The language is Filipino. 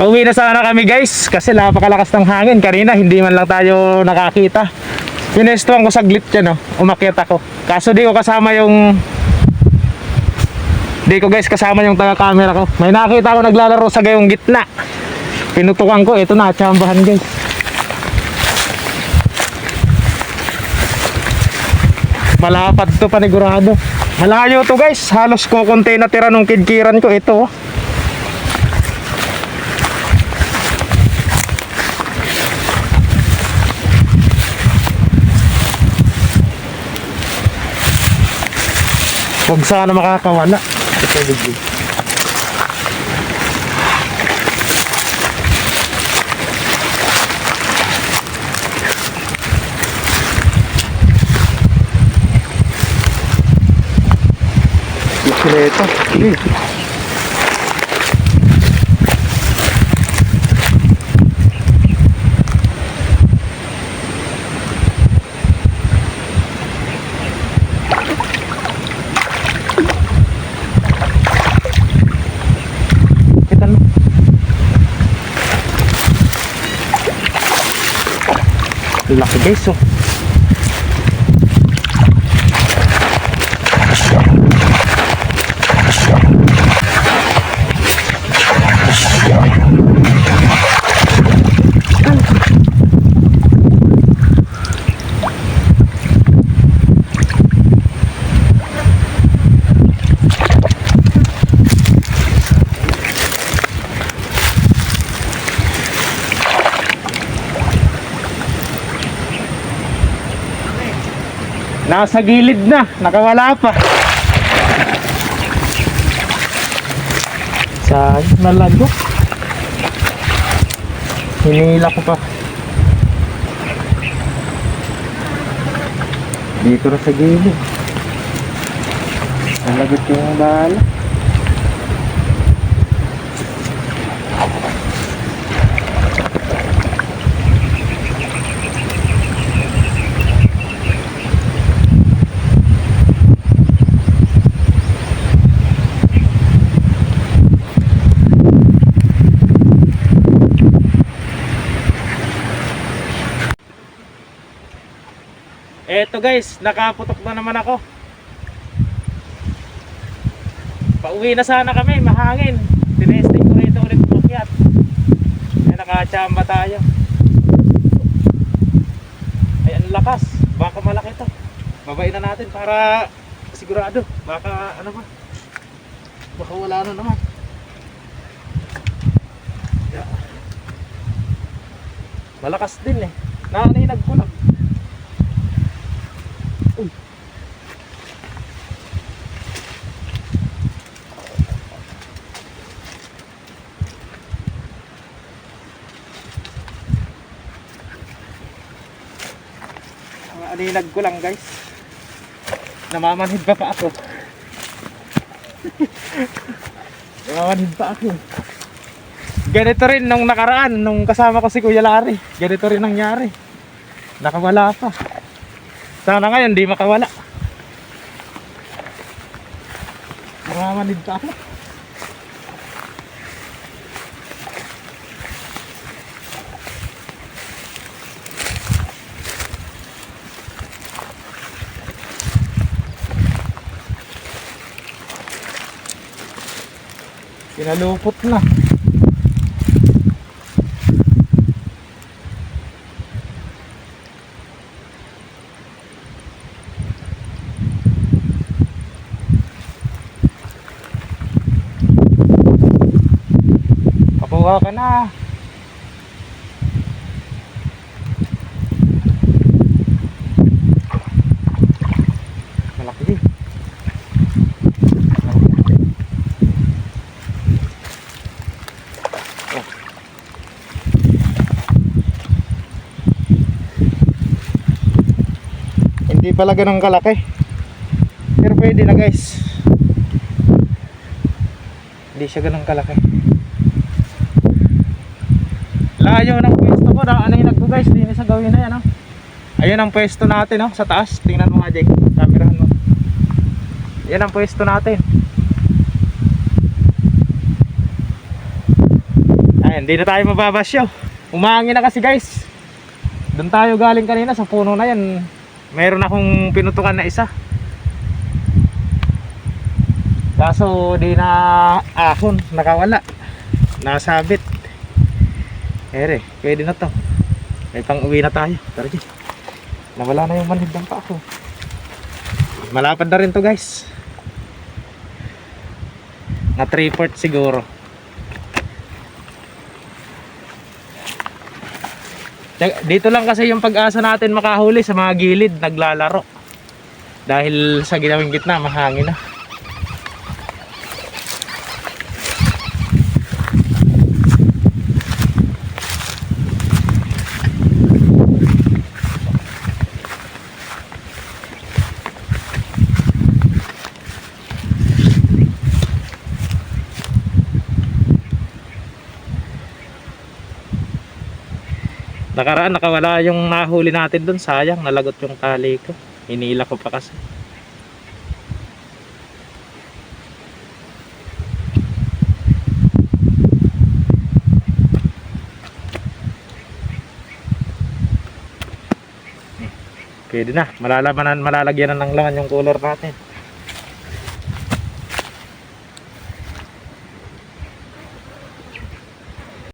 Pauwi na sana kami guys kasi napakalakas ng hangin. Kanina hindi man lang tayo nakakita. Pinestuhan ko saglit yan, no? umakyat ako. Kaso di ko kasama yung... Di ko guys kasama yung taga-camera ko. May nakita ko naglalaro sa gayong gitna. Pinutukan ko, ito na, tsambahan guys. Malapad to panigurado. Malayo to guys. Halos ko konti na tira nung kidkiran ko. Ito. oh. Huwag sana makakawala. Ito bigli. Bisikleta. Eh. Laki guys oh. Nasa gilid na, nakawala pa. Saan nalago? Hinila ko pa. Dito na sa gilid. Nalagot yung bala. Eto guys, nakaputok na naman ako. Pauwi na sana kami, mahangin. Tinesting ko rito ulit umakyat. Ay, nakachamba tayo. Ay, ang lakas. Baka malaki to. Babain na natin para sigurado. Baka ano ba? Baka wala na naman. Malakas din eh. Nakaninag ko. Aninag ko lang guys. Namamanhid pa pa ako. Namamanhid pa ako. Ganito rin nung nakaraan, nung kasama ko si Kuya Larry. Ganito rin nangyari. Nakawala pa. Sana ngayon di makawala. Namamanhid pa ako. Pinalupot na. Kabuha ka na. Malaki din. Hindi pala ganun kalaki. Pero pwede na guys. Hindi siya ganun kalaki. Layo ng pwesto ko. Nakaninag ko guys. Hindi sa gawin na yan. Oh. Ayun ang pwesto natin oh, sa taas. Tingnan mo nga Jake. Camerahan mo. Yan ang pwesto natin. Ay, hindi na tayo mababasyo. Umangin na kasi guys. Doon tayo galing kanina sa puno na yan. Meron akong pinutukan na isa. Kaso di na ahon, nakawala. Nasabit. Ere, pwede na to. May pang uwi na tayo. Tara dyan. Nawala na yung manhid ng pa ako. Malapad na rin to guys. Na 3 port siguro. Dito lang kasi yung pag-asa natin makahuli sa mga gilid, naglalaro. Dahil sa ginawing gitna, mahangin na. Nakaraan nakawala yung nahuli natin dun, sayang nalagot yung tali ko. Hinila ko pa kasi. Pwede na, malalaman malalagyan na ng laman yung cooler natin.